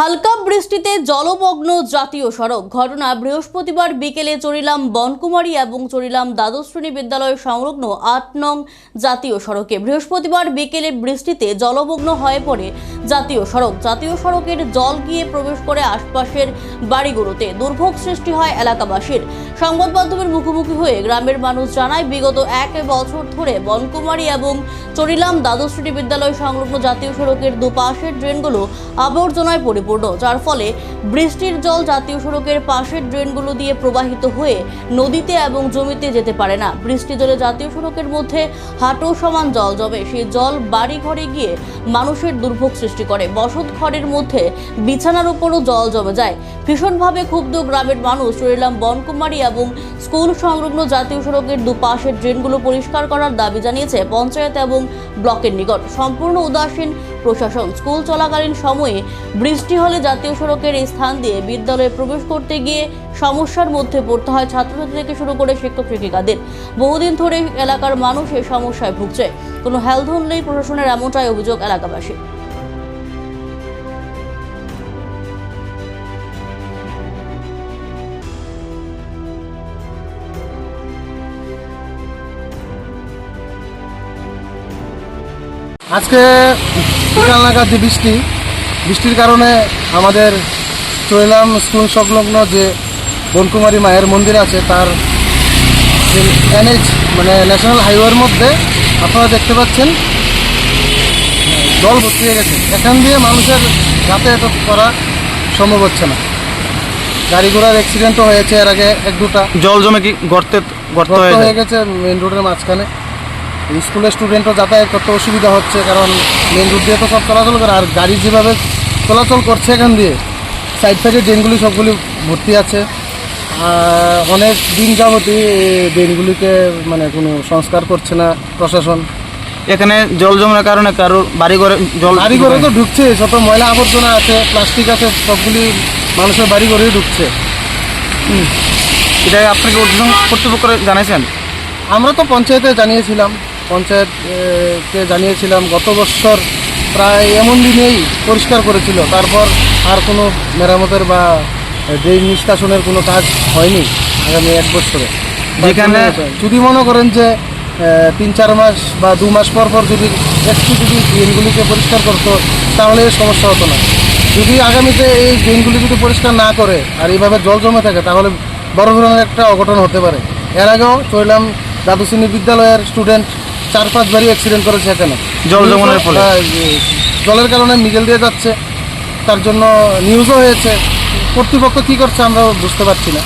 হালকা বৃষ্টিতে জলমগ্ন জাতীয় সড়ক। ঘটনা বৃহস্পতিবার বিকেলে চড়িলাম বনকুমারী এবং চড়িলাম দ্বাদশ শ্রেণি বিদ্যালয় সংলগ্ন আট নং জাতীয় সড়কে। বৃহস্পতিবার বিকেলে বৃষ্টিতে জলমগ্ন হয়ে পড়ে জাতীয় সড়ক। জাতীয় সড়কের জল গিয়ে প্রবেশ করে আশপাশের বাড়িগুলোতে। দুর্ভোগ সৃষ্টি হয় এলাকাবাসীর। সংবাদ মাধ্যমের মুখোমুখি হয়ে গ্রামের মানুষ জানায়, বিগত এক বছর ধরে বনকুমারী এবং চড়িলাম দ্বাদশ শ্রেণি বিদ্যালয় সংলগ্ন জাতীয় সড়কের দুপাশের ড্রেনগুলো আবর্জনায় পরিপূর্ণ যার ফলে বৃষ্টির জল জাতীয় সড়কের পাশের ড্রেনগুলো দিয়ে প্রবাহিত হয়ে নদীতে এবং জমিতে যেতে পারে না। বৃষ্টি জলে জাতীয় সড়কের মধ্যে হাঁটু সমান জল জমে। সেই জল বাড়ি ঘরে গিয়ে মানুষের দুর্ভোগ সৃষ্টি করে। বসত ঘরের মধ্যে বিছানার উপরও জল জমে যায়। ভীষণভাবে ক্ষুব্ধ গ্রামের মানুষ চরিলাম বনকুমারী এবং স্কুল সংলগ্ন জাতীয় সড়কের দুপাশের ড্রেনগুলো পরিষ্কার করার দাবি জানিয়েছে পঞ্চায়েত এবং ব্লকের নিকট। সম্পূর্ণ উদাসীন প্রশাসন স্কুল চলাকালীন সময়ে বৃষ্টি হলে জাতীয় সড়কের এই স্থান দিয়ে বিদ্যালয়ে প্রবেশ করতে গিয়ে সমস্যার মধ্যে পড়তে হয় ছাত্রছাত্রী থেকে শুরু করে শিক্ষক শিক্ষিকাদের। বহুদিন ধরে এলাকার মানুষ এই সমস্যায় ভুগছে। কোনো হেলধন নেই প্রশাসনের, এমনটাই অভিযোগ এলাকাবাসী আজকে বিকাল নাগাদ যে বৃষ্টি বৃষ্টির কারণে আমাদের চৈলাম স্কুল সংলগ্ন যে বনকুমারী মায়ের মন্দির আছে তার যে এনএইচ মানে ন্যাশনাল হাইওয়ের মধ্যে আপনারা দেখতে পাচ্ছেন জল ভর্তি হয়ে গেছে। এখান দিয়ে মানুষের যাতায়াত করা সম্ভব হচ্ছে না। গাড়ি ঘোড়ার অ্যাক্সিডেন্টও হয়েছে এর আগে এক দুটা। জল জমে কি গর্তে গর্ত হয়ে হয়ে গেছে মেন রোডের মাঝখানে। স্কুলের স্টুডেন্টও যাতায়াত করতে অসুবিধা হচ্ছে কারণ মেন রোড দিয়ে তো সব চলাচল করে আর গাড়ি যেভাবে চলাচল করছে এখান দিয়ে সাইড সাইডে ড্রেনগুলি সবগুলি ভর্তি আছে। অনেক দিন যাবতই ড্রেনগুলিকে মানে কোনো সংস্কার করছে না প্রশাসন। এখানে জল জমার কারণে কারোর বাড়ি ঘরে জল বাড়ি ঘরে তো ঢুকছে যত ময়লা আবর্জনা আছে প্লাস্টিক আছে সবগুলি মানুষের বাড়ি ঘরেই ঢুকছে এটা আপনাকে কর্তৃপক্ষ জানাইছেন? আমরা তো পঞ্চায়েতে জানিয়েছিলাম। পঞ্চায়েত এ, কে জানিয়েছিলাম গত বছর প্রায় এমন দিনেই পরিষ্কার করেছিল। তারপর আর কোনো মেরামতের বা ড্রেন নিষ্কাশনের কোনো কাজ হয়নি আগামী এক বছরে। যেখানে- যদি মনে করেন যে তিন চার মাস বা দু মাস পর পর যদি একটু যদি ড্রেনগুলিকে পরিষ্কার করতো তাহলে সমস্যা হতো না। যদি আগামীতে এই ড্রেনগুলি যদি পরিষ্কার না করে আর এইভাবে জল জমে থাকে তাহলে বড় ধরনের একটা অঘটন হতে পারে। এর আগেও চললাম শ্রেণি বিদ্যালয়ের স্টুডেন্ট চার পাঁচ বারই অ্যাক্সিডেন্ট করেছে এখানে। জল জমানোর ফলে? জলের কারণে মিগেল দিয়ে যাচ্ছে। তার জন্য নিউজও হয়েছে। কর্তৃপক্ষ কী করছে আমরা বুঝতে পারছি না।